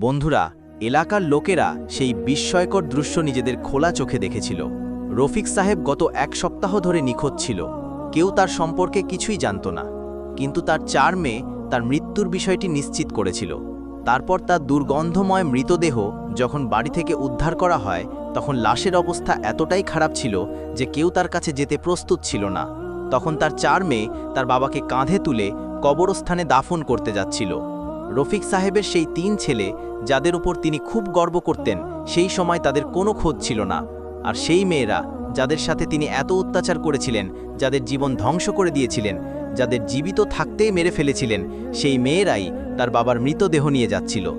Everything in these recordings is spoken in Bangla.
বন্ধুরা, এলাকার লোকেরা সেই বিস্ময়কর দৃশ্য নিজেদের খোলা চোখে দেখেছিল। রফিক সাহেব গত এক সপ্তাহ ধরে নিখোঁজ ছিল। কেউ তার সম্পর্কে কিছুই জানত না। কিন্তু তার চার মেয়ে তার মৃত্যুর বিষয়টি নিশ্চিত করেছিল। তারপর তার দুর্গন্ধময় মৃতদেহ যখন বাড়ি থেকে উদ্ধার করা হয়, তখন লাশের অবস্থা এতটাই খারাপ ছিল যে কেউ তার কাছে যেতে প্রস্তুত ছিল না। তখন তার চার মেয়ে তার বাবাকে কাঁধে তুলে কবরস্থানে দাফন করতে যাচ্ছিল। রফিক সাহেবের সেই তিন ছেলে, যাদের উপর তিনি খুব গর্ব করতেন, সেই সময় তাদের কোনো খোঁজ ছিল না। আর সেই মেয়েরা, যাদের সাথে তিনি এত অত্যাচার করেছিলেন, যাদের জীবন ধ্বংস করে দিয়েছিলেন, যাদের জীবিত থাকতেই মেরে ফেলেছিলেন, সেই মেয়েরাই তার বাবার মৃতদেহ নিয়ে যাচ্ছিল।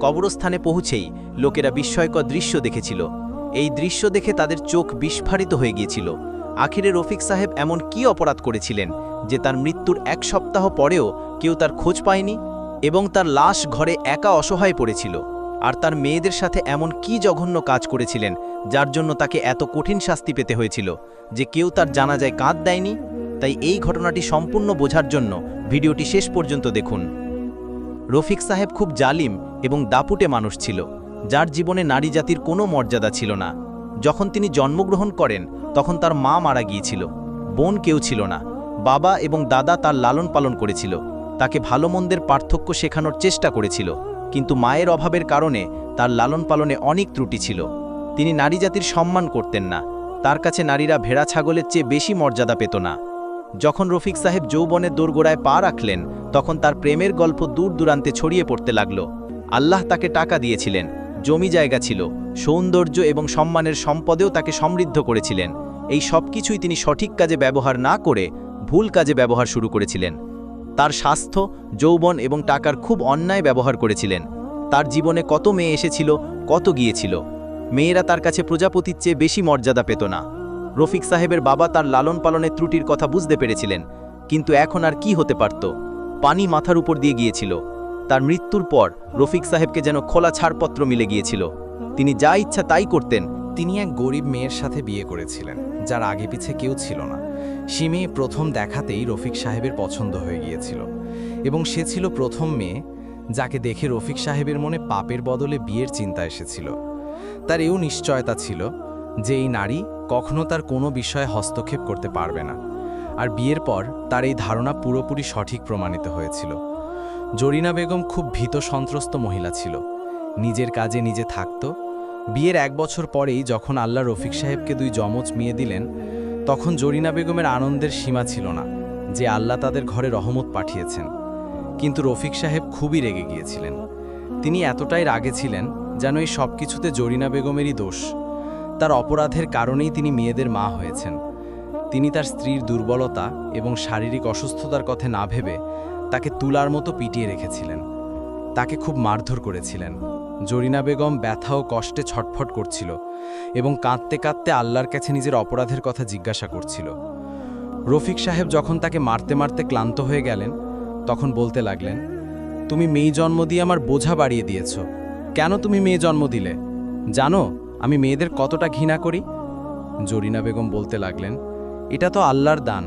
কবরস্থানে পৌঁছেই লোকেরা বিস্ময়কর দৃশ্য দেখেছিল। এই দৃশ্য দেখে তাদের চোখ বিস্ফারিত হয়ে গিয়েছিল। আখিরে রফিক সাহেব এমন কি অপরাধ করেছিলেন যে তার মৃত্যুর এক সপ্তাহ পরেও কেউ তার খোঁজ পায়নি? এবং তার লাশ ঘরে একা অসহায় পড়েছিল। আর তার মেয়েদের সাথে এমন কি জঘন্য কাজ করেছিলেন, যার জন্য তাকে এত কঠিন শাস্তি পেতে হয়েছিল, যে কেউ তার জানাজায় কাঁধ দেয়নি? তাই এই ঘটনাটি সম্পূর্ণ বোঝার জন্য ভিডিওটি শেষ পর্যন্ত দেখুন। রফিক সাহেব খুব জালিম এবং দাপুটে মানুষ ছিল, যার জীবনে নারী জাতির কোনো মর্যাদা ছিল না। যখন তিনি জন্মগ্রহণ করেন, তখন তার মা মারা গিয়েছিল। বোন কেউ ছিল না। বাবা এবং দাদা তার লালন পালন করেছিল। তাকে ভালো মন্দের পার্থক্য শেখানোর চেষ্টা করেছিল, কিন্তু মায়ের অভাবের কারণে তার লালন পালনে অনেক ত্রুটি ছিল। তিনি নারী জাতির সম্মান করতেন না, তার কাছে নারীরা ভেড়া ছাগলের চেয়ে বেশি মর্যাদা পেত না। যখন রফিক সাহেব যৌবনের দোরগোড়ায় পা রাখলেন, তখন তার প্রেমের গল্প দূর দূরান্তে ছড়িয়ে পড়তে লাগল। আল্লাহ তাকে টাকা দিয়েছিলেন, জমি জায়গা ছিল, সৌন্দর্য এবং সম্মানের সম্পদেও তাকে সমৃদ্ধ করেছিলেন। এই সব কিছুই তিনি সঠিক কাজে ব্যবহার না করে ভুল কাজে ব্যবহার শুরু করেছিলেন। তার স্বাস্থ্য, যৌবন এবং টাকার খুব অন্যায় ব্যবহার করেছিলেন। তার জীবনে কত মেয়ে এসেছিল, কত গিয়েছিল। মেয়েরা তার কাছে প্রজাপতির চেয়ে বেশি মর্যাদা পেত না। রফিক সাহেবের বাবা তার লালন পালনের ত্রুটির কথা বুঝতে পেরেছিলেন, কিন্তু এখন আর কি হতে পারত? পানি মাথার উপর দিয়ে গিয়েছিল। তার মৃত্যুর পর রফিক সাহেবকে যেন খোলা ছাড়পত্র মিলে গিয়েছিল। তিনি যা ইচ্ছা তাই করতেন তিনি এক গরিব মেয়ের সাথে বিয়ে করেছিলেন, যার আগে পিছে কেউ ছিল না। সে মেয়ে প্রথম দেখাতেই রফিক সাহেবের পছন্দ হয়ে গিয়েছিল এবং সে ছিল প্রথম মেয়ে, যাকে দেখে রফিক সাহেবের মনে পাপের বদলে বিয়ের চিন্তা এসেছিল। তার এও নিশ্চয়তা ছিল যে এই নারী কখনো তার কোনো বিষয়ে হস্তক্ষেপ করতে পারবে না। আর বিয়ের পর তার এই ধারণা পুরোপুরি সঠিক প্রমাণিত হয়েছিল। জরিনা বেগম খুব ভীত সন্ত্রস্ত মহিলা ছিল। নিজের কাজে নিজে থাকত বিয়ের এক বছর পরেই যখন আল্লাহ রফিক সাহেবকে দুই যমজ মিয়ে দিলেন, তখন জরিনা বেগমের আনন্দের সীমা ছিল না যে আল্লাহ তাদের ঘরে রহমত পাঠিয়েছেন। কিন্তু রফিক সাহেব খুবই রেগে গিয়েছিলেন। তিনি এতটাই রাগে ছিলেন যেন এই সব কিছুতে জরিনা বেগমেরই দোষ। তার অপরাধের কারণেই তিনি মেয়েদের মা হয়েছেন। তিনি তার স্ত্রীর দুর্বলতা এবং শারীরিক অসুস্থতার কথা না ভেবে তাকে তুলার মতো পিটিয়ে রেখেছিলেন। তাকে খুব মারধর করেছিলেন। জরিনা বেগম ব্যথা ও কষ্টে ছটফট করছিল এবং কাঁদতে কাঁদতে আল্লাহর কাছে নিজের অপরাধের কথা জিজ্ঞাসা করছিল। রফিক সাহেব যখন তাকে মারতে মারতে ক্লান্ত হয়ে গেলেন, তখন বলতে লাগলেন, তুমি মেয়ে জন্ম দিয়ে আমার বোঝা বাড়িয়ে দিয়েছ। কেন তুমি মেয়ে জন্ম দিলে? জানো, আমি মেয়েদের কতটা ঘৃণা করি? জরিনা বেগম বলতে লাগলেন, এটা তো আল্লাহর দান।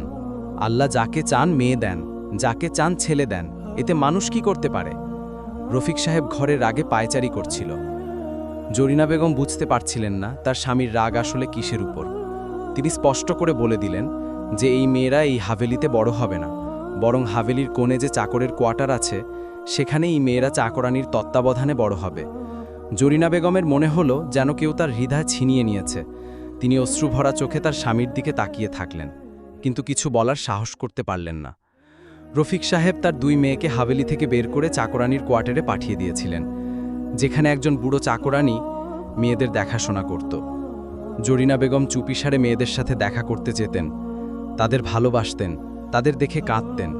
আল্লাহ যাকে চান মেয়ে দেন, যাকে চান ছেলে দেন। এতে মানুষ কি করতে পারে? রফিক সাহেব ঘরের রাগে পায়চারি করছিল। জরিনা বেগম বুঝতে পারছিলেন না তার স্বামীর রাগ আসলে কিসের উপর। তিনি স্পষ্ট করে বলে দিলেন যে এই মেয়েরা এই হাভেলিতে বড় হবে না, বরং হাভেলির কোণে যে চাকরের কোয়ার্টার আছে সেখানে এই মেয়েরা চাকরানির তত্ত্বাবধানে বড় হবে। জরিনা বেগমের মনে হলো যেন কেউ তার হৃদয় ছিনিয়ে নিয়েছে। তিনি অশ্রুভরা চোখে তার স্বামীর দিকে তাকিয়ে থাকলেন, কিন্তু কিছু বলার সাহস করতে পারলেন না। রফিক সাহেব তার দুই মেয়েকে হাভেলি থেকে বের করে চাকরানির কোয়ার্টারে পাঠিয়ে দিয়েছিলেন, যেখানে একজন বুড়ো চাকরানি মেয়েদের দেখাশোনা করত। জরিনা বেগম চুপিসারে মেয়েদের সাথে দেখা করতে যেতেন, তাদের ভালোবাসতেন, তাদের দেখে কাঁদতেন।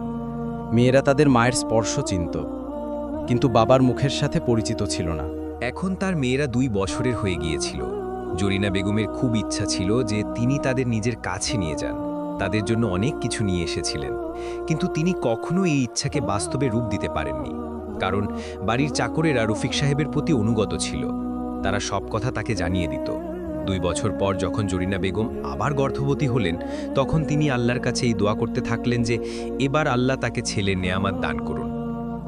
মেয়েরা তাদের মায়ের স্পর্শ চিনত, কিন্তু বাবার মুখের সাথে পরিচিত ছিল না। এখন তার মেয়েরা দুই বছরের হয়ে গিয়েছিল। জরিনা বেগমের খুব ইচ্ছা ছিল যে তিনি তাদের নিজের কাছে নিয়ে যান। তাদের জন্য অনেক কিছু নিয়ে এসেছিলেন। কিন্তু তিনি কখনো এই ইচ্ছাকে বাস্তবে রূপ দিতে পারেননি। কারণ বাড়ির চাকরেরা রফিক সাহেবের প্রতি অনুগত ছিল। তারা সব কথা তাকে জানিয়ে দিত। দুই বছর পর যখন জরিনা বেগম আবার গর্ভবতী হলেন, তখন তিনি আল্লাহর কাছে এই দোয়া করতে থাকলেন যে, এবার আল্লাহ তাকে ছেলে নেয়ামাত দান করুন।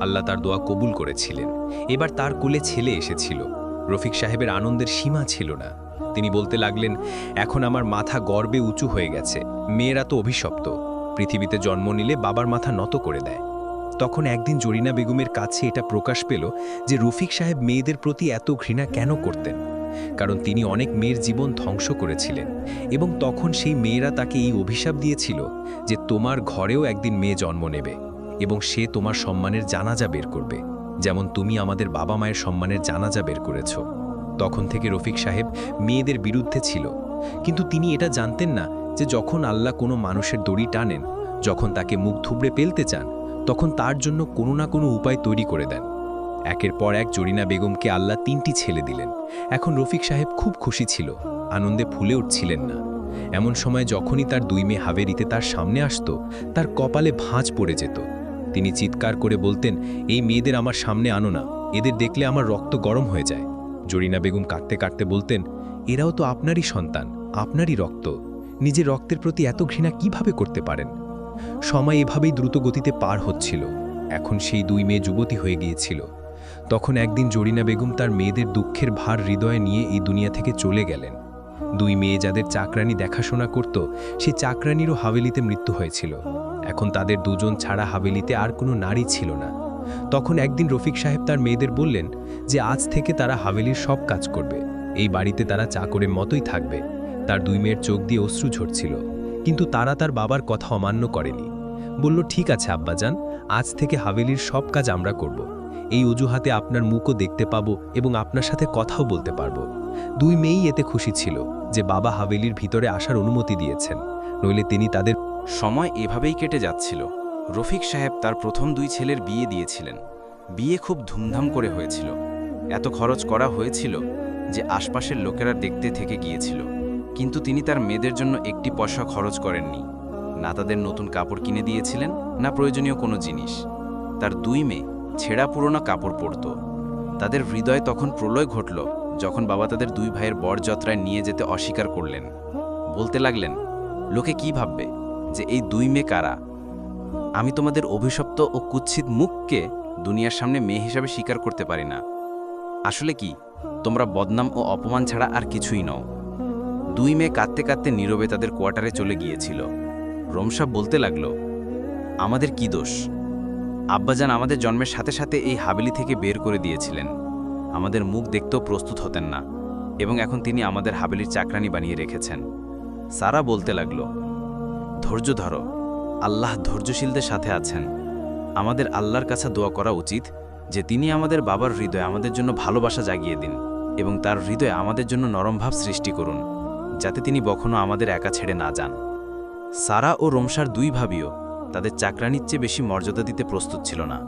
আল্লাহ তার দোয়া কবুল করেছিলেন। এবার তার কোলে ছেলে এসেছিল। রফিক সাহেবের আনন্দের সীমা ছিল না। তিনি বলতে লাগলেন, এখন আমার মাথা গর্বে উঁচু হয়ে গেছে। মেয়েরা তো অভিশপ্ত। পৃথিবীতে জন্ম নিলে বাবার মাথা নত করে দেয়। তখন একদিন জরিনা বেগমের কাছে এটা প্রকাশ পেল যে রফিক সাহেব মেয়েদের প্রতি এত ঘৃণা কেন করতেন। কারণ তিনি অনেক মেয়ের জীবন ধ্বংস করেছিলেন এবং তখন সেই মেয়েরা তাকে এই অভিশাপ দিয়েছিল যে তোমার ঘরেও একদিন মেয়ে জন্ম নেবে এবং সে তোমার সম্মানের জানাজা বের করবে। যেমন তুমি আমাদের বাবা মায়ের সম্মানের জানাজা বের করেছ। তখন থেকে রফিক সাহেব মেয়েদের বিরুদ্ধে ছিল। কিন্তু তিনি এটা জানতেন না যে যখন আল্লাহ কোনো মানুষের দড়ি টানেন, যখন তাকে মুখ থুবড়ে পেলতে চান, তখন তার জন্য কোনো না কোনো উপায় তৈরি করে দেন। একের পর এক জরিনা বেগমকে আল্লাহ তিনটি ছেলে দিলেন। এখন রফিক সাহেব খুব খুশি ছিল, আনন্দে ফুলে উঠছিলেন না। এমন সময় যখনই তার দুই মেয়ে হাবেরিতে তার সামনে আসত, তার কপালে ভাঁজ পড়ে যেত। তিনি চিৎকার করে বলতেন, এই মেয়েদের আমার সামনে আনো না, এদের দেখলে আমার রক্ত গরম হয়ে যায়। জরিনা বেগম কাঁদতে কাঁদতে বলতেন, এরাও তো আপনারই সন্তান, আপনারই রক্ত। নিজের রক্তের প্রতি এত ঘৃণা কীভাবে করতে পারেন? সময় এভাবেই দ্রুত গতিতে পার হচ্ছিল। এখন সেই দুই মেয়ে যুবতী হয়ে গিয়েছিল। তখন একদিন জরিনা বেগম তার মেয়েদের দুঃখের ভার হৃদয়ে নিয়ে এই দুনিয়া থেকে চলে গেলেন। দুই মেয়ে যাদের চাকরানি দেখাশোনা করত, সে চাকরানিরও হাভেলিতে মৃত্যু হয়েছিল। এখন তাদের দুজন ছাড়া হাভেলিতে আর কোনো নারী ছিল না। তখন একদিন রফিক সাহেব তার মেয়েদের বললেন যে আজ থেকে তারা হাভেলির সব কাজ করবে। এই বাড়িতে তারা চাকরের মতোই থাকবে। তার দুই মেয়ের চোখ দিয়ে অশ্রু ঝরছিল। কিন্তু তারা তার বাবার কথা অমান্য করেনি। বলল, ঠিক আছে, আব্বাজান, আজ থেকে হাভেলির সব কাজ আমরা করব। এই অজুহাতে আপনার মুখও দেখতে পাবো এবং আপনার সাথে কথাও বলতে পারব। দুই মেয়েই এতে খুশি ছিল যে বাবা হাভেলির ভিতরে আসার অনুমতি দিয়েছেন। নইলে তিনি তাদের সময় এভাবেই কেটে যাচ্ছিল। রফিক সাহেব তার প্রথম দুই ছেলের বিয়ে দিয়েছিলেন। বিয়ে খুব ধুমধাম করে হয়েছিল। এত খরচ করা হয়েছিল যে আশপাশের লোকেরা দেখতে থেকে গিয়েছিল। কিন্তু তিনি তার মেয়েদের জন্য একটি পয়সা খরচ করেননি। না তাদের নতুন কাপড় কিনে দিয়েছিলেন, না প্রয়োজনীয় কোনো জিনিস। তার দুই মেয়ে ছেঁড়া পুরোনো কাপড় পরত। তাদের হৃদয়ে তখন প্রলয় ঘটল যখন বাবা তাদের দুই ভাইয়ের বরযাত্রায় নিয়ে যেতে অস্বীকার করলেন। বলতে লাগলেন, লোকে কি ভাববে যে এই দুই মেয়ে কারা? আমি তোমাদের অভিশপ্ত ও কুৎসিত মুখকে দুনিয়ার সামনে মেয়ে হিসাবে স্বীকার করতে পারি না। আসলে কি, তোমরা বদনাম ও অপমান ছাড়া আর কিছুই নও। দুই মেয়ে কাঁদতে কাঁদতে নীরবে তাদের কোয়ার্টারে চলে গিয়েছিল। রমসা বলতে লাগল, আমাদের কি দোষ? আব্বাজান আমাদের জন্মের সাথে সাথে এই হাবেলি থেকে বের করে দিয়েছিলেন। আমাদের মুখ দেখতেও প্রস্তুত হতেন না এবং এখন তিনি আমাদের হাবেলির চাকরানি বানিয়ে রেখেছেন। সারা বলতে লাগল, ধৈর্য ধরো আল্লাহ ধৈর্যশীলদের সাথে আছেন। আমাদের আল্লাহর কাছে দোয়া করা উচিত যে তিনি আমাদের বাবার হৃদয়ে আমাদের জন্য ভালোবাসা জাগিয়ে দিন এবং তার হৃদয়ে আমাদের জন্য নরম ভাব সৃষ্টি করুন, যাতে তিনি কখনো আমাদের একা ছেড়ে না যান। সারা ও রমসার দুই ভাবিও তাদের চাকরানির চেয়ে বেশি মর্যাদা দিতে প্রস্তুত ছিল না।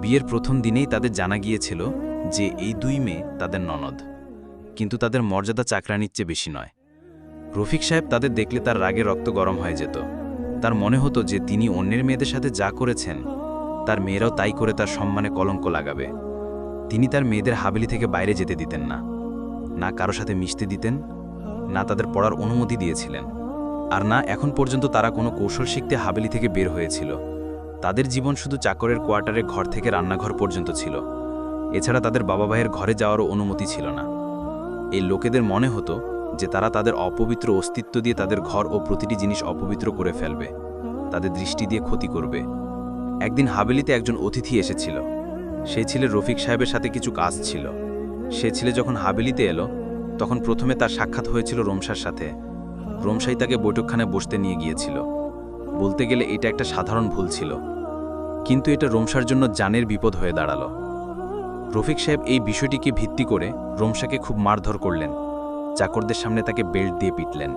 বিয়ের প্রথম দিনেই তাদের জানা গিয়েছিল যে এই দুই মেয়ে তাদের ননদ। কিন্তু তাদের মর্যাদা চাকরানির চেয়ে বেশি নয়। রফিক সাহেব তাদের দেখলে তার রাগে রক্ত গরম হয়ে যেত। তার মনে হতো যে তিনি অন্যের মেয়েদের সাথে যা করেছেন, তার মেয়েরাও তাই করে তার সম্মানে কলঙ্ক লাগাবে। তিনি তার মেয়েদের হাবেলি থেকে বাইরে যেতে দিতেন না। না কারও সাথে মিশতে দিতেন, না তাদের পড়ার অনুমতি দিয়েছিলেন। আর না এখন পর্যন্ত তারা কোনো কৌশল শিখতে হাবেলি থেকে বের হয়েছিল। তাদের জীবন শুধু চাকরের কোয়ার্টারে ঘর থেকে রান্নাঘর পর্যন্ত ছিল। এছাড়া তাদের বাবা ভাইয়ের ঘরে যাওয়ারও অনুমতি ছিল না। এই লোকেদের মনে হতো যে তারা তাদের অপবিত্র অস্তিত্ব দিয়ে তাদের ঘর ও প্রতিটি জিনিস অপবিত্র করে ফেলবে। তাদের দৃষ্টি দিয়ে ক্ষতি করবে। একদিন হাবেলিতে একজন অতিথি এসেছিল। সে ছেলে রফিক সাহেবের সাথে কিছু কাজ ছিল। সে ছেলে যখন হাবেলিতে এলো, তখন প্রথমে তার সাক্ষাৎ হয়েছিল রমসার সাথে। রমসাই তাকে বৈঠকখানে বসতে নিয়ে গিয়েছিল। বলতে গেলে এটা একটা সাধারণ ভুল ছিল। কিন্তু এটা রমসার জন্য জানের বিপদ হয়ে দাঁড়াল। রফিক সাহেব এই বিষয়টিকে ভিত্তি করে রমসাকে খুব মারধর করলেন। চাকরদের সামনে তাকে বেল্ট দিয়ে পিটলেন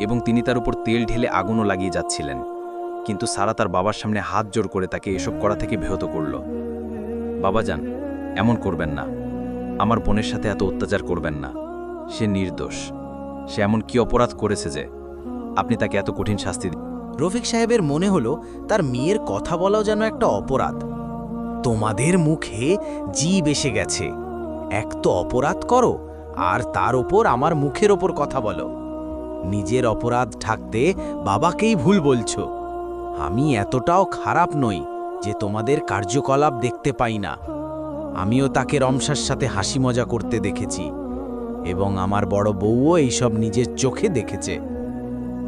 এবং তিনি তার উপর তেল ঢেলে আগুনও লাগিয়ে যাচ্ছিলেন। কিন্তু সারা তার বাবার সামনে হাত জোর করে তাকে এসব করা থেকে ব্যাহত করল। বাবা যান এমন করবেন না। আমার বোনের সাথে এত অত্যাচার করবেন না। সে নির্দোষ। সে এমন কি অপরাধ করেছে যে আপনি তাকে এত কঠিন শাস্তি দিন রফিক সাহেবের মনে হলো তার মেয়ের কথা বলাও যেন একটা অপরাধ। তোমাদের মুখে জীব এসে গেছে। এক তো অপরাধ করো আর তার ওপর আমার মুখের ওপর কথা বলো। নিজের অপরাধ ঢাকতে বাবাকেই ভুল বলছো। আমি এতটাও খারাপ নই যে তোমাদের কার্যকলাপ দেখতে পাই না। আমিও তাকে রমসার সাথে হাসি মজা করতে দেখেছি এবং আমার বড় বউও এইসব নিজের চোখে দেখেছে।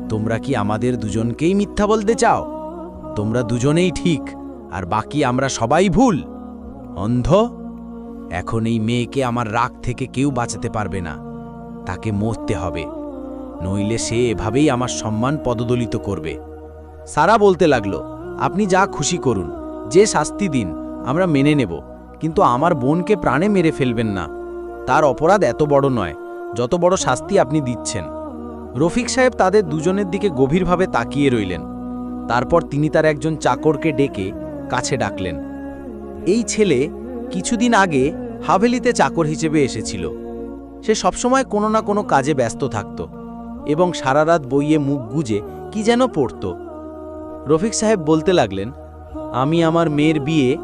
তোমরা কি আমাদের দুজনকেই মিথ্যা বলতে চাও? তোমরা দুজনেই ঠিক, আর বাকি আমরা সবাই ভুল। অন্ধ? এখন এই মেয়েকে আমার রাগ থেকে কেউ বাঁচাতে পারবে না। তাকে মরতে হবে। নইলে সে এভাবেই আমার সম্মান পদদলিত করবে। সারা বলতে লাগল, আপনি যা খুশি করুন, যে শাস্তি দিন, আমরা মেনে নেব। কিন্তু আমার বোনকে প্রাণে মেরে ফেলবেন না। তার অপরাধ এত বড় নয়, যত বড় শাস্তি আপনি দিচ্ছেন। রফিক সাহেব তাদের দুজনের দিকে গভীরভাবে তাকিয়ে রইলেন। তারপর তিনি তার একজন চাকরকে ডেকে কাছে ডাকলেন, এই ছেলে কিছুদিন আগে হাভেলিতে চাকর হিসেবে এসেছিল। সে সবসময় কোনো না কোনো কাজে ব্যস্ত থাকত এবং সারা রাত বইয়ে মুখ গুজে কি যেন পড়ত। রফিক সাহেব বলতে লাগলেন, আমি আমার মেয়ের বিয়ে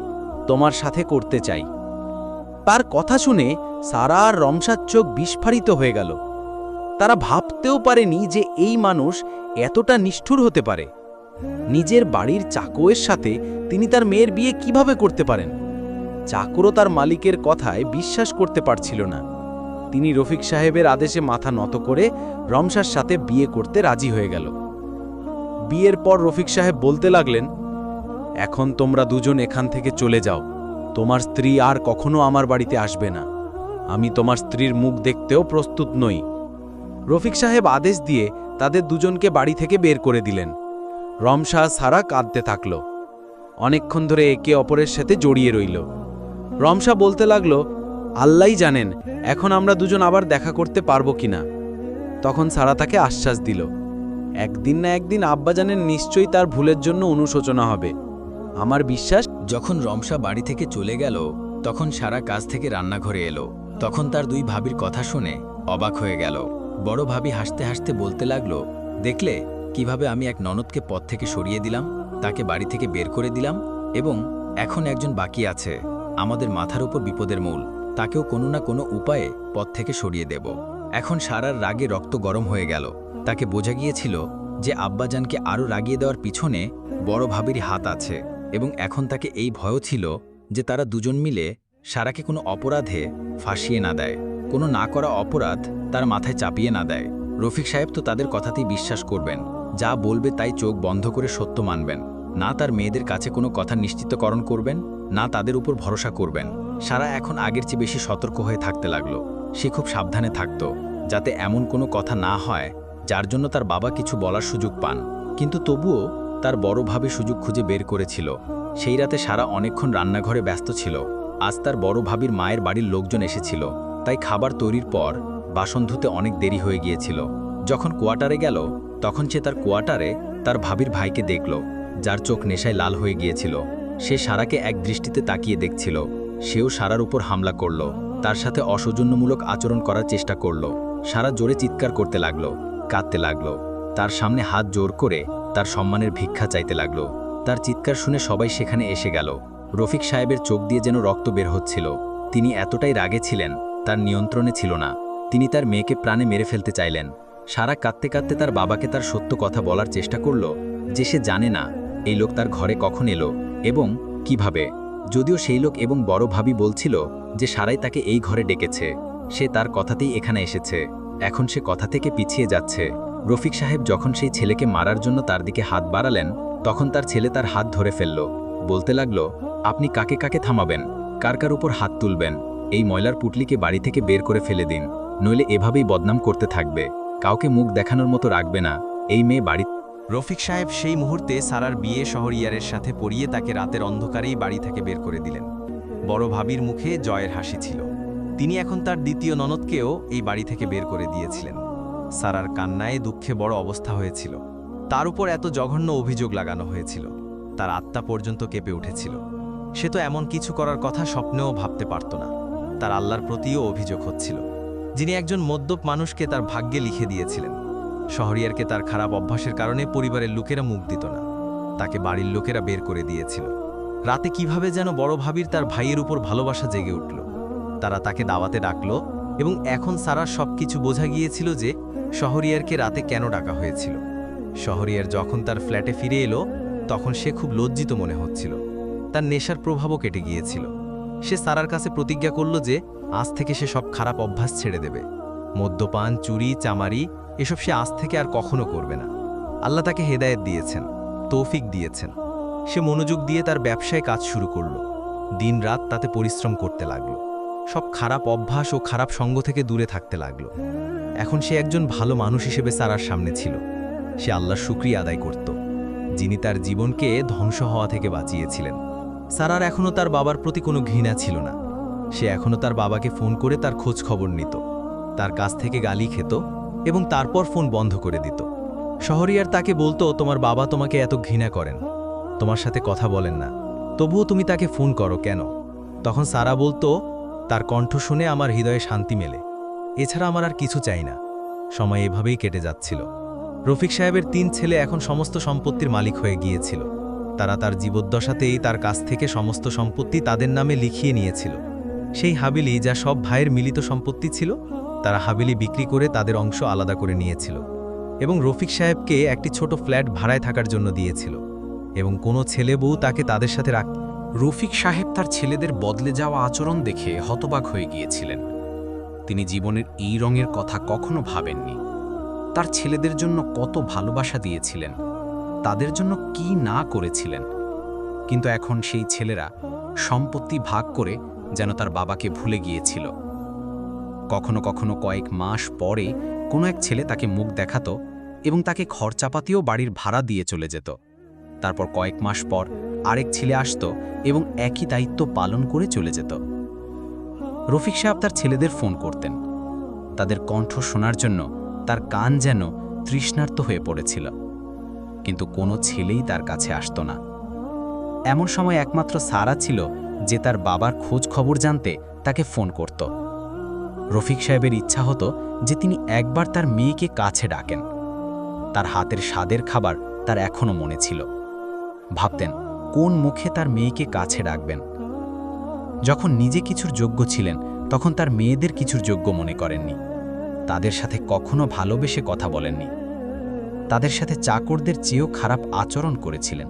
তোমার সাথে করতে চাই। তার কথা শুনে সারা আর রমসার চোখ বিস্ফারিত হয়ে গেল। তারা ভাবতেও পারেনি যে এই মানুষ এতটা নিষ্ঠুর হতে পারে। নিজের বাড়ির চাকোয়ের সাথে তিনি তার মেয়ের বিয়ে কীভাবে করতে পারেন? চাকরও তার মালিকের কথায় বিশ্বাস করতে পারছিল না। তিনি রফিক সাহেবের আদেশে মাথা নত করে রমসার সাথে বিয়ে করতে রাজি হয়ে গেল। বিয়ের পর রফিক সাহেব বলতে লাগলেন, এখন তোমরা দুজন এখান থেকে চলে যাও। তোমার স্ত্রী আর কখনো আমার বাড়িতে আসবে না। আমি তোমার স্ত্রীর মুখ দেখতেও প্রস্তুত নই। রফিক সাহেব আদেশ দিয়ে তাদের দুজনকে বাড়ি থেকে বের করে দিলেন। রমশাহ সারা কাঁদতে থাকল। অনেকক্ষণ ধরে একে অপরের সাথে জড়িয়ে রইল। রমশা বলতে লাগল, আল্লাহই জানেন, এখন আমরা দুজন আবার দেখা করতে পারব কিনা? তখন সারা তাকে আশ্বাস দিল, একদিন না একদিন আব্বাজানের নিশ্চয়ই তার ভুলের জন্য অনুশোচনা হবে। আমার বিশ্বাস, যখন রমসা বাড়ি থেকে চলে গেল, তখন সারা কাজ থেকে রান্নাঘরে এলো। তখন তার দুই ভাবির কথা শুনে অবাক হয়ে গেল। বড় ভাবি হাসতে হাসতে বলতে লাগল, দেখলে, কীভাবে আমি এক ননদকে পথ থেকে সরিয়ে দিলাম, তাকে বাড়ি থেকে বের করে দিলাম, এবং এখন একজন বাকি আছে। আমাদের মাথার উপর বিপদের মূল। তাকেও কোনো না কোনো উপায়ে পথ থেকে সরিয়ে দেব। এখন সারার রাগে রক্ত গরম হয়ে গেল। তাকে বোঝা গিয়েছিল যে আব্বাজানকে আরও রাগিয়ে দেওয়ার পিছনে বড় ভাবির হাত আছে এবং এখন তাকে এই ভয়ও ছিল যে তারা দুজন মিলে সারাকে কোনো অপরাধে ফাঁসিয়ে না দেয়। কোনো না করা অপরাধ তার মাথায় চাপিয়ে না দেয়। রফিক সাহেব তো তাদের কথাতেই বিশ্বাস করবেন। যা বলবে তাই চোখ বন্ধ করে সত্য মানবেন। না তার মেয়েদের কাছে কোনো কথা নিশ্চিতকরণ করবেন, না তাদের উপর ভরসা করবেন। সারা এখন আগের চেয়ে বেশি সতর্ক হয়ে থাকতে লাগল। সে খুব সাবধানে থাকত, যাতে এমন কোনো কথা না হয়, যার জন্য তার বাবা কিছু বলার সুযোগ পান। কিন্তু তবুও তার বড়ভাবে সুযোগ খুঁজে বের করেছিল। সেই রাতে সারা অনেকক্ষণ রান্নাঘরে ব্যস্ত ছিল। আজ তার বড় ভাবির মায়ের বাড়ির লোকজন এসেছিল। তাই খাবার তৈরির পর বাসন ধুতে অনেক দেরি হয়ে গিয়েছিল। যখন কোয়ার্টারে গেল, তখন সে তার কোয়ার্টারে তার ভাবির ভাইকে দেখল। যার চোখ নেশায় লাল হয়ে গিয়েছিল। সে সারাকে এক দৃষ্টিতে তাকিয়ে দেখছিল। সেও সারার উপর হামলা করল। তার সাথে অসৌজন্যমূলক আচরণ করার চেষ্টা করল। সারা জোরে চিৎকার করতে লাগল, কাঁদতে লাগল। তার সামনে হাত জোর করে তার সম্মানের ভিক্ষা চাইতে লাগল। তার চিৎকার শুনে সবাই সেখানে এসে গেল। রফিক সাহেবের চোখ দিয়ে যেন রক্ত বের হচ্ছিল। তিনি এতটাই রাগে ছিলেন, তার নিয়ন্ত্রণে ছিল না। তিনি তার মেয়েকে প্রাণে মেরে ফেলতে চাইলেন। সারা কাঁদতে কাঁদতে তার বাবাকে তার সত্য কথা বলার চেষ্টা করল, যে সে জানে না এই লোক তার ঘরে কখন এলো এবং কীভাবে? যদিও সেই লোক এবং বড় ভাবি বলছিল যে সারাই তাকে এই ঘরে ডেকেছে। সে তার কথাতেই এখানে এসেছে। এখন সে কথা থেকে পিছিয়ে যাচ্ছে। রফিক সাহেব যখন সেই ছেলেকে মারার জন্য তার দিকে হাত বাড়ালেন, তখন তার ছেলে তার হাত ধরে ফেলল। বলতে লাগল, আপনি কাকে কাকে থামাবেন? কার কার উপর হাত তুলবেন? এই ময়লার পুটলিকে বাড়ি থেকে বের করে ফেলে দিন। নইলে এভাবেই বদনাম করতে থাকবে। কাউকে মুখ দেখানোর মতো রাখবে না। এই মেয়ে বাড়ি রফিক সাহেব সেই মুহূর্তে সারার বিয়ে শহরিয়ারের সাথে পরিয়ে তাকে রাতের অন্ধকারেই বাড়ি থেকে বের করে দিলেন। বড় ভাবির মুখে জয়ের হাসি ছিল। তিনি এখন তার দ্বিতীয় ননদকেও এই বাড়ি থেকে বের করে দিয়েছিলেন। সারার কান্নায় দুঃখে বড় অবস্থা হয়েছিল। তার উপর এত জঘন্য অভিযোগ লাগানো হয়েছিল। তার আত্মা পর্যন্ত কেঁপে উঠেছিল। সে তো এমন কিছু করার কথা স্বপ্নেও ভাবতে পারত না। তার আল্লাহর প্রতিও অভিযোগ হচ্ছিল। যিনি একজন মদ্যপ মানুষকে তার ভাগ্যে লিখে দিয়েছিলেন। শহরিয়ারকে তার খারাপ অভ্যাসের কারণে পরিবারের লোকেরা মুখ দিত না। তাকে বাড়ির লোকেরা বের করে দিয়েছিল। রাতে কীভাবে যেন বড় ভাবির তার ভাইয়ের উপর ভালোবাসা জেগে উঠল। তারা তাকে দাওয়াতে ডাকলো এবং এখন সারা সব কিছু বোঝা গিয়েছিল যে শহরিয়ারকে রাতে কেন ডাকা হয়েছিল। শহরিয়ার যখন তার ফ্ল্যাটে ফিরে এলো, তখন সে খুব লজ্জিত মনে হচ্ছিল। তার নেশার প্রভাবও কেটে গিয়েছিল। সে সারার কাছে প্রতিজ্ঞা করল যে আজ থেকে সে সব খারাপ অভ্যাস ছেড়ে দেবে। মদ্যপান, চুরি, চামারি, এসব সে আজ থেকে আর কখনো করবে না। আল্লাহ তাকে হেদায়েত দিয়েছেন, তৌফিক দিয়েছেন। সে মনোযোগ দিয়ে তার ব্যবসায় কাজ শুরু করল। দিন রাত তাতে পরিশ্রম করতে লাগল। সব খারাপ অভ্যাস ও খারাপ সঙ্গ থেকে দূরে থাকতে লাগল। এখন সে একজন ভালো মানুষ হিসেবে সারার সামনে ছিল। সে আল্লাহর শুক্রিয়া আদায় করত। যিনি তার জীবনকে ধ্বংস হওয়া থেকে বাঁচিয়েছিলেন। সারার এখনও তার বাবার প্রতি কোনো ঘৃণা ছিল না। সে এখনও তার বাবাকে ফোন করে তার খোঁজ খবর নিত। তার কাছ থেকে গালি খেত এবং তারপর ফোন বন্ধ করে দিত। শহরিয়ার তাকে বলতো, তোমার বাবা তোমাকে এত ঘৃণা করেন। তোমার সাথে কথা বলেন না। তবুও তুমি তাকে ফোন করো কেন? তখন সারা বলতো, তার কণ্ঠ শুনে আমার হৃদয়ে শান্তি মেলে। এছাড়া আমার আর কিছু চাই না। সময় এভাবেই কেটে যাচ্ছিল। রফিক সাহেবের তিন ছেলে এখন সমস্ত সম্পত্তির মালিক হয়ে গিয়েছিল। তারা তার জীবদ্দশাতেই তার কাছ থেকে সমস্ত সম্পত্তি তাদের নামে লিখিয়ে নিয়েছিল। সেই হাবিলি যা সব ভাইয়ের মিলিত সম্পত্তি ছিল তারা হাবিলি বিক্রি করে তাদের অংশ আলাদা করে নিয়েছিল এবং রফিক সাহেবকে একটি ছোট ফ্ল্যাট ভাড়ায় থাকার জন্য দিয়েছিল এবং কোনো ছেলে বউ তাকে তাদের সাথে রাখ রফিক সাহেব তার ছেলেদের বদলে যাওয়া আচরণ দেখে হতবাক হয়ে গিয়েছিলেন। তিনি জীবনের এই রঙের কথা কখনো ভাবেননি। তার ছেলেদের জন্য কত ভালোবাসা দিয়েছিলেন, তাদের জন্য কি না করেছিলেন। কিন্তু এখন সেই ছেলেরা সম্পত্তি ভাগ করে যেন তার বাবাকে ভুলে গিয়েছিল। কখনো কখনো কয়েক মাস পরে কোনো এক ছেলে তাকে মুখ দেখাত এবং তাকে খরচাপাতিও বাড়ির ভাড়া দিয়ে চলে যেত। তারপর কয়েক মাস পর আরেক ছেলে আসত এবং একই দায়িত্ব পালন করে চলে যেত। রফিক সাহেব তার ছেলেদের ফোন করতেন। তাদের কণ্ঠ শোনার জন্য তার কান যেন তৃষ্ণার্ত হয়ে পড়েছিল। কিন্তু কোনো ছেলেই তার কাছে আসত না। এমন সময় একমাত্র সারা ছিল যে তার বাবার খোঁজ খবর জানতে তাকে ফোন করত। রফিক সাহেবের ইচ্ছা হতো যে তিনি একবার তার মেয়েকে কাছে ডাকেন। তার হাতের স্বাদের খাবার তার এখনও মনে ছিল। ভাবতেন, কোন মুখে তার মেয়েকে কাছে ডাকবেন? যখন নিজে কিছুর যোগ্য ছিলেন, তখন তার মেয়েদের কিছুর যোগ্য মনে করেননি। তাদের সাথে কখনো ভালোবেসে কথা বলেননি। তাদের সাথে চাকরদের চেয়েও খারাপ আচরণ করেছিলেন।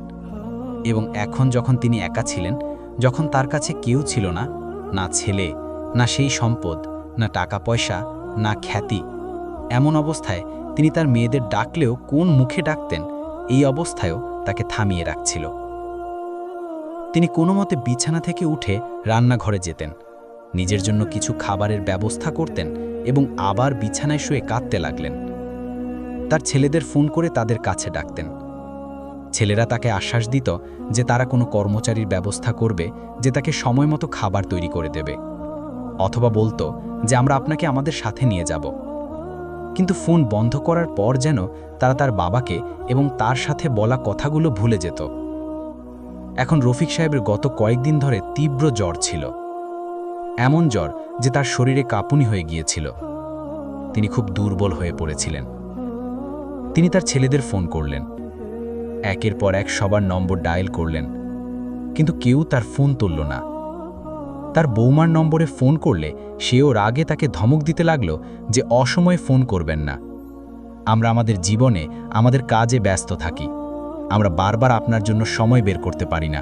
এবং এখন যখন তিনি একা ছিলেন, যখন তার কাছে কেউ ছিল না না ছেলে, না সেই সম্পদ না টাকা পয়সা, না খ্যাতি। এমন অবস্থায় তিনি তার মেয়েদের ডাকলেও কোন মুখে ডাকতেন, এই অবস্থায়ও তাকে থামিয়ে রাখছিল। তিনি কোনো মতে বিছানা থেকে উঠে রান্নাঘরে যেতেন। নিজের জন্য কিছু খাবারের ব্যবস্থা করতেন এবং আবার বিছানায় শুয়ে কাঁদতে লাগলেন। তার ছেলেদের ফোন করে তাদের কাছে ডাকতেন। ছেলেরা তাকে আশ্বাস দিত যে তারা কোনো কর্মচারীর ব্যবস্থা করবে, যে তাকে সময় মতো খাবার তৈরি করে দেবে। অথবা বলতো যে আমরা আপনাকে আমাদের সাথে নিয়ে যাব। কিন্তু ফোন বন্ধ করার পর যেন তারা তার বাবাকে এবং তার সাথে বলা কথাগুলো ভুলে যেত। এখন রফিক সাহেবের গত কয়েকদিন ধরে তীব্র জ্বর ছিল। এমন জ্বর যে তার শরীরে কাঁপুনি হয়ে গিয়েছিল। তিনি খুব দুর্বল হয়ে পড়েছিলেন। তিনি তার ছেলেদের ফোন করলেন। একের পর এক সবার নম্বর ডায়াল করলেন। কিন্তু কেউ তার ফোন তুলল না। তার বৌমার নম্বরে ফোন করলে সেও রাগে তাকে ধমক দিতে লাগল যে অসময়ে ফোন করবেন না। আমরা আমাদের জীবনে আমাদের কাজে ব্যস্ত থাকি। আমরা বারবার আপনার জন্য সময় বের করতে পারি না।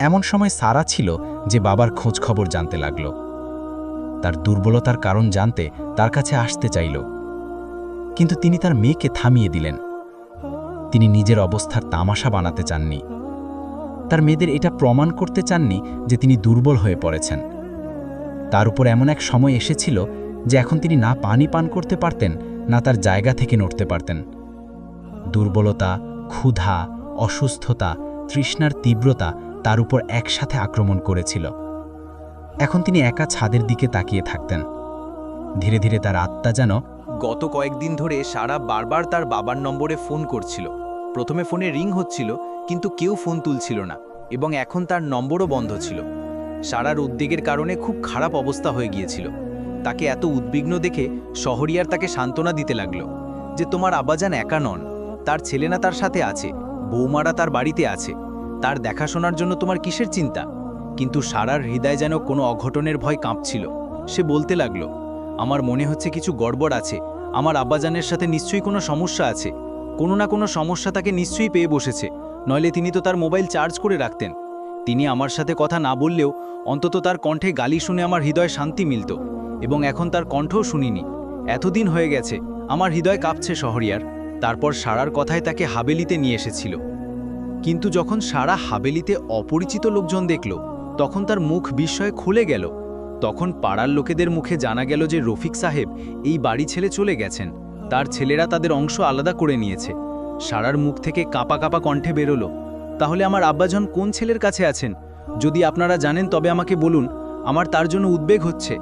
এমন সময় সারা ছিল যে বাবার খোঁজ খবর জানতে লাগল। তার দুর্বলতার কারণ জানতে তার কাছে আসতে চাইল। কিন্তু তিনি তার মেয়েকে থামিয়ে দিলেন। তিনি নিজের অবস্থার তামাশা বানাতে চাননি। তার মেয়েদের এটা প্রমাণ করতে চাননি যে তিনি দুর্বল হয়ে পড়েছেন। তার উপর এমন এক সময় এসেছিল যে এখন তিনি না পানি পান করতে পারতেন, না তার জায়গা থেকে নড়তে পারতেন। দুর্বলতা, ক্ষুধা, অসুস্থতা, তৃষ্ণার তীব্রতা তার উপর একসাথে আক্রমণ করেছিল। এখন তিনি একা ছাদের দিকে তাকিয়ে থাকতেন। ধীরে ধীরে তার আত্মা যেন গত কয়েকদিন ধরে সারা বারবার তার বাবার নম্বরে ফোন করছিল। প্রথমে ফোনে রিং হচ্ছিল কিন্তু কেউ ফোন তুলছিল না এবং এখন তার নম্বরও বন্ধ ছিল। সারার উদ্বেগের কারণে খুব খারাপ অবস্থা হয়ে গিয়েছিল। তাকে এত উদ্বিগ্ন দেখে শহরিয়ার তাকে সান্ত্বনা দিতে লাগল যে, তোমার আব্বাজান একা নন। তার ছেলে না তার সাথে আছে। বৌমারা তার বাড়িতে আছে। তার দেখাশোনার জন্য তোমার কিসের চিন্তা? কিন্তু সারার হৃদয় যেন কোনো অঘটনের ভয় কাঁপছিল। সে বলতে লাগল, আমার মনে হচ্ছে কিছু গড়বড় আছে। আমার আব্বাজানের সাথে নিশ্চয়ই কোনো সমস্যা আছে। কোনো না কোনো সমস্যা তাকে নিশ্চয়ই পেয়ে বসেছে। নইলে তিনি তো তার মোবাইল চার্জ করে রাখতেন। তিনি আমার সাথে কথা না বললেও অন্তত তার কণ্ঠে গালি শুনে আমার হৃদয় শান্তি মিলত এবং এখন তার কণ্ঠও শুনিনি। এতদিন হয়ে গেছে, আমার হৃদয় কাঁপছে শহরিয়ার। তারপর সারার কথায় তাকে হাবেলিতে নিয়ে এসেছিল। কিন্তু যখন সারা হাবেলিতে অপরিচিত লোকজন দেখল, তখন তার মুখ বিস্ময়ে খুলে গেল। তখন পাড়ার লোকেদের মুখে জানা গেল যে রফিক সাহেব এই বাড়ি ছেড়ে চলে গেছেন। তার ছেলেরা তাদের অংশ আলাদা করে নিয়েছে। সারার মুখ থেকে কাঁপা কাঁপা কণ্ঠে বেরোলো। তাহলে আমার আব্বাজন কোন ছেলের কাছে আছেন? যদি আপনারা জানেন, তবে আমাকে বলুন, আমার তার জন্য উদ্বেগ হচ্ছে।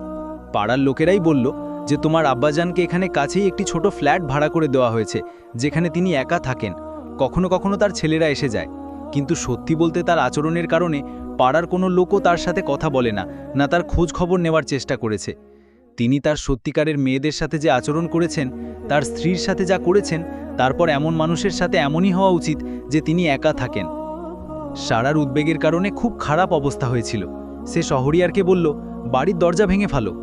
পাড়ার লোকেরাই বলল যে, তোমার আব্বাজানকে এখানে কাছেই একটি ছোট ফ্ল্যাট ভাড়া করে দেওয়া হয়েছে, যেখানে তিনি একা থাকেন। কখনো কখনো তার ছেলেরা এসে যায়। কিন্তু সত্যি বলতে তার আচরণের কারণে পাড়ার কোনো লোকও তার সাথে কথা বলে না না তার খোঁজ খবর নেওয়ার চেষ্টা করেছে। তিনি তার সত্যিকারের মেয়েদের সাথে যে আচরণ করেছেন, তার স্ত্রীর সাথে যা করেছেন তারপর এমন মানুষের সাথে এমনই হওয়া উচিত যে তিনি একা থাকেন। সারার উদ্বেগের কারণে খুব খারাপ অবস্থা হয়েছিল। সে শহরিয়ারকে বলল, বাড়ির দরজা ভেঙে ফালো।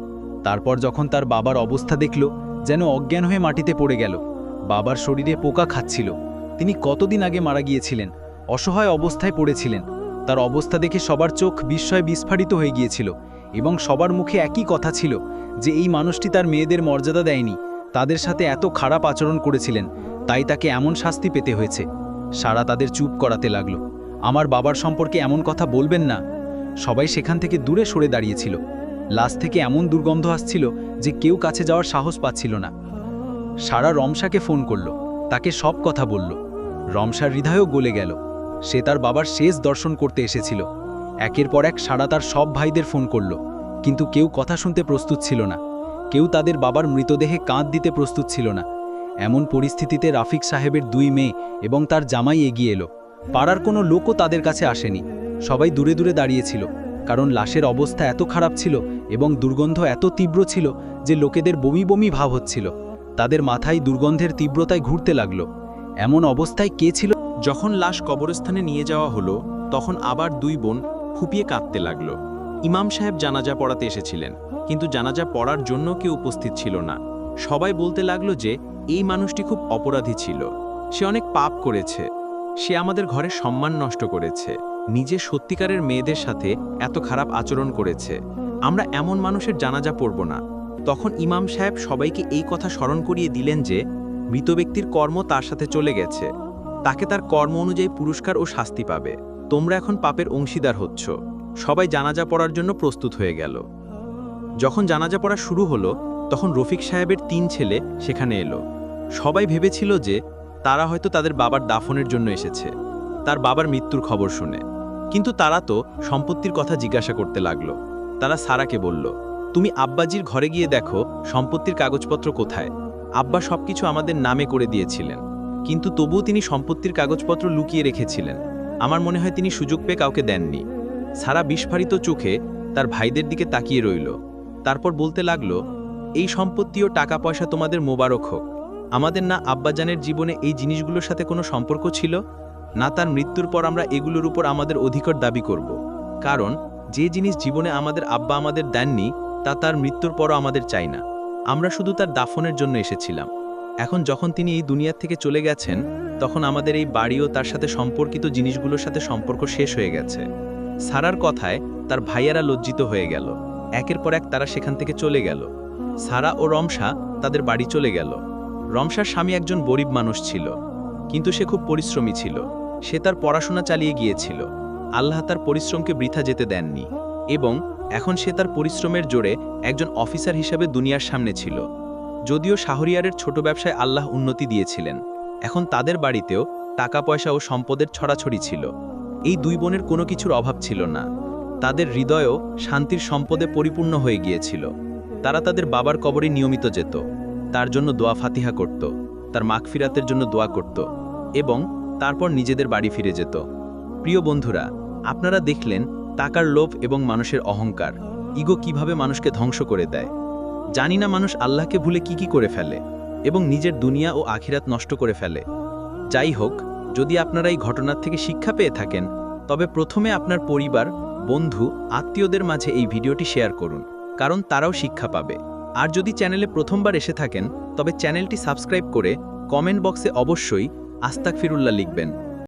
তারপর যখন তার বাবার অবস্থা দেখল, যেন অজ্ঞান হয়ে মাটিতে পড়ে গেল। বাবার শরীরে পোকা খাচ্ছিল। তিনি কতদিন আগে মারা গিয়েছিলেন? অসহায় অবস্থায় পড়েছিলেন। তার অবস্থা দেখে সবার চোখ বিস্ময়ে বিস্ফারিত হয়ে গিয়েছিল এবং সবার মুখে একই কথা ছিল যে, এই মানুষটি তার মেয়েদের মর্যাদা দেয়নি। তাদের সাথে এত খারাপ আচরণ করেছিলেন। তাই তাকে এমন শাস্তি পেতে হয়েছে। সারা তাদের চুপ করাতে লাগল। আমার বাবার সম্পর্কে এমন কথা বলবেন না। সবাই সেখান থেকে দূরে সরে দাঁড়িয়েছিল। লাশ থেকে এমন দুর্গন্ধ আসছিল যে কেউ কাছে যাওয়ার সাহস পাচ্ছিল না। সারা রমসাকে ফোন করল। তাকে সব কথা বলল। রমসার হৃদয়ও গলে গেল। সে তার বাবার শেষ দর্শন করতে এসেছিল। একের পর এক সারা তার সব ভাইদের ফোন করল। কিন্তু কেউ কথা শুনতে প্রস্তুত ছিল না। কেউ তাদের বাবার মৃতদেহে কাঁধ দিতে প্রস্তুত ছিল না। এমন পরিস্থিতিতে রাফিক সাহেবের দুই মেয়ে এবং তার জামাই এগিয়ে এলো। পাড়ার কোনো লোকও তাদের কাছে আসেনি। সবাই দূরে দূরে দাঁড়িয়েছিল, কারণ লাশের অবস্থা এত খারাপ ছিল এবং দুর্গন্ধ এত তীব্র ছিল যে লোকেদের বমি বমি ভাব হচ্ছিল। তাদের মাথায় দুর্গন্ধের তীব্রতায় ঘুরতে লাগল। এমন অবস্থায় কে ছিল? যখন লাশ কবরস্থানে নিয়ে যাওয়া হলো, তখন আবার দুই বোন ফুপিয়ে কাঁদতে লাগল। ইমাম সাহেব জানাজা পড়াতে এসেছিলেন, কিন্তু জানাজা পড়ার জন্য কেউ উপস্থিত ছিল না। সবাই বলতে লাগল যে এই মানুষটি খুব অপরাধী ছিল। সে অনেক পাপ করেছে। সে আমাদের ঘরে সম্মান নষ্ট করেছে। নিজে সত্যিকারের মেয়েদের সাথে এত খারাপ আচরণ করেছে। আমরা এমন মানুষের জানাজা পড়ব না। তখন ইমাম সাহেব সবাইকে এই কথা স্মরণ করিয়ে দিলেন যে, মৃত ব্যক্তির কর্ম তার সাথে চলে গেছে। তাকে তার কর্ম অনুযায়ী পুরস্কার ও শাস্তি পাবে। তোমরা এখন পাপের অংশীদার হচ্ছ। সবাই জানাজা পড়ার জন্য প্রস্তুত হয়ে গেল। যখন জানাজা পড়া শুরু হলো, তখন রফিক সাহেবের তিন ছেলে সেখানে এলো। সবাই ভেবেছিল যে তারা হয়তো তাদের বাবার দাফনের জন্য এসেছে, তার বাবার মৃত্যুর খবর শুনে। কিন্তু তারা তো সম্পত্তির কথা জিজ্ঞাসা করতে লাগল। তারা সারাকে বলল, তুমি আব্বাজির ঘরে গিয়ে দেখো সম্পত্তির কাগজপত্র কোথায়। আব্বা সবকিছু আমাদের নামে করে দিয়েছিলেন, কিন্তু তবুও তিনি সম্পত্তির কাগজপত্র লুকিয়ে রেখেছিলেন। আমার মনে হয় তিনি সুযোগ পেয়ে কাউকে দেননি। সারা বিস্ফারিত চোখে তার ভাইদের দিকে তাকিয়ে রইল। তারপর বলতে লাগল, এই সম্পত্তি ও টাকা পয়সা তোমাদের মোবারক হোক। আমাদের না আব্বাজানের জীবনে এই জিনিসগুলোর সাথে কোনো সম্পর্ক ছিল? না তার মৃত্যুর পর আমরা এগুলোর উপর আমাদের অধিকার দাবি করব। কারণ, যে জিনিস জীবনে আমাদের আব্বা আমাদের দেননি, তা তার মৃত্যুর পরও আমাদের চাই না। আমরা শুধু তার দাফনের জন্য এসেছিলাম। এখন যখন তিনি এই দুনিয়ার থেকে চলে গেছেন, তখন আমাদের এই বাড়িও তার সাথে সম্পর্কিত জিনিসগুলোর সাথে সম্পর্ক শেষ হয়ে গেছে। সারার কথায়, তার ভাইয়ারা লজ্জিত হয়ে গেল। একের পর এক তারা সেখান থেকে চলে গেল। সারা ও রমসা তাদের বাড়ি চলে গেল। রমসার স্বামী একজন গরিব মানুষ ছিল, কিন্তু সে খুব পরিশ্রমী ছিল। সে তার পড়াশোনা চালিয়ে গিয়েছিল। আল্লাহ তার পরিশ্রমকে বৃথা যেতে দেননি এবং এখন সে তার পরিশ্রমের জোরে একজন অফিসার হিসাবে দুনিয়ার সামনে ছিল। যদিও শাহরিয়ারের ছোট ব্যবসায় আল্লাহ উন্নতি দিয়েছিলেন, এখন তাদের বাড়িতেও টাকা পয়সা ও সম্পদের ছড়াছড়ি ছিল। এই দুই বোনের কোনো কিছুর অভাব ছিল না। তাদের হৃদয়ও শান্তির সম্পদে পরিপূর্ণ হয়ে গিয়েছিল। তারা তাদের বাবার কবরে নিয়মিত যেত। তার জন্য দোয়া ফাতিহা করত, তার মাগফিরাতের জন্য দোয়া করত এবং তারপর নিজেদের বাড়ি ফিরে যেত। প্রিয় বন্ধুরা, আপনারা দেখলেন টাকার লোভ এবং মানুষের অহংকার, ইগো কীভাবে মানুষকে ধ্বংস করে দেয়। জানি না মানুষ আল্লাহকে ভুলে কি কি করে ফেলে এবং নিজের দুনিয়া ও আখিরাত নষ্ট করে ফেলে। যাই হোক, যদি আপনারা এই ঘটনার থেকে শিক্ষা পেয়ে থাকেন, তবে প্রথমে আপনার পরিবার, বন্ধু, আত্মীয়দের মাঝে এই ভিডিওটি শেয়ার করুন, কারণ তারাও শিক্ষা পাবে। আর যদি চ্যানেলে প্রথমবার এসে থাকেন, তবে চ্যানেলটি সাবস্ক্রাইব করে কমেন্ট বক্সে অবশ্যই আস্তাক ফিরুল্লাহ লিখবেন।